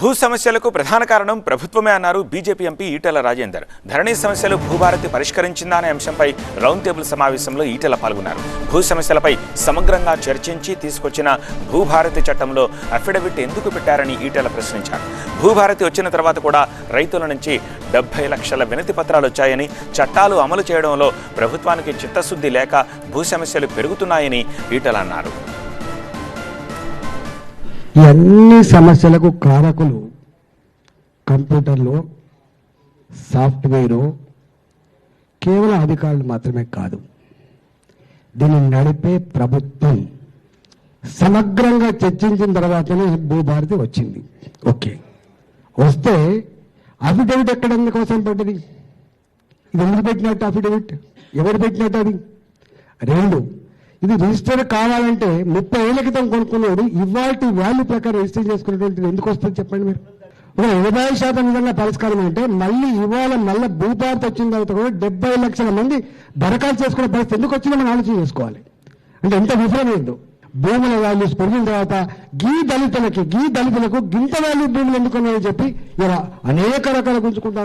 భూ సమస్యలకు ప్రధాన కారణం ప్రభుత్వమే అన్నారు బీజేపీ ఎంపీ ఈటెల రాజేందర్. ధరణి సమస్యలు భూభారతి పరిష్కరించిందా అనే అంశంపై రౌండ్ టేబుల్ సమావేశంలో ఈటెల పాల్గొన్నారు. భూ సమస్యలపై సమగ్రంగా చర్చించి తీసుకొచ్చిన భూభారతి చట్టంలో అఫిడవిట్ ఎందుకు పెట్టారని ఈటెల ప్రశ్నించారు. భూభారతి వచ్చిన తర్వాత కూడా రైతుల నుంచి డెబ్బై లక్షల వినతి పత్రాలు వచ్చాయని చట్టాలు అమలు చేయడంలో ప్రభుత్వానికి చిత్తశుద్ధి లేక భూ సమస్యలు పెరుగుతున్నాయని ఈటల అన్నారు. ఈ అన్ని సమస్యలకు కారకులు కంప్యూటర్లో సాఫ్ట్వేరు కేవలం అధికారులు మాత్రమే కాదు. దీన్ని నడిపే ప్రభుత్వం సమగ్రంగా చర్చించిన తర్వాతనే భూభారతి వచ్చింది. ఓకే. వస్తే అఫిడవిట్ ఎక్కడ ఎందుకోసం పడ్డది ఇది ఎందుకు పెట్టినట్టు అఫిడవిట్ ఎవరు పెట్టినట్టు అది? రెండు ఇది రిజిస్టర్ కావాలంటే ముప్పై ఏళ్ళ క్రితం కొనుక్కున్నాడు. ఇవాటి వాల్యూ ప్రకారం రిజిస్టర్ చేసుకునేటువంటిది ఎందుకు వస్తుంది చెప్పండి మీరు? ఒక ఎనభై శాతం విధంగా పరిష్కారం అంటే మళ్ళీ ఇవాళ మళ్ళీ భూపార్త వచ్చిన తర్వాత కూడా డెబ్బై లక్షల మంది దరఖాస్తు చేసుకునే పరిస్థితి ఎందుకు వచ్చిందో మనం ఆలోచన చేసుకోవాలి. అంటే ఎంత విఫలమైందో భూముల వాల్యూస్ పెరిగిన తర్వాత గీ దళితులకి గీ దళితులకు గింత వాల్యూ భూములు అని చెప్పి ఇలా అనేక రకాల గుంజుకుంటా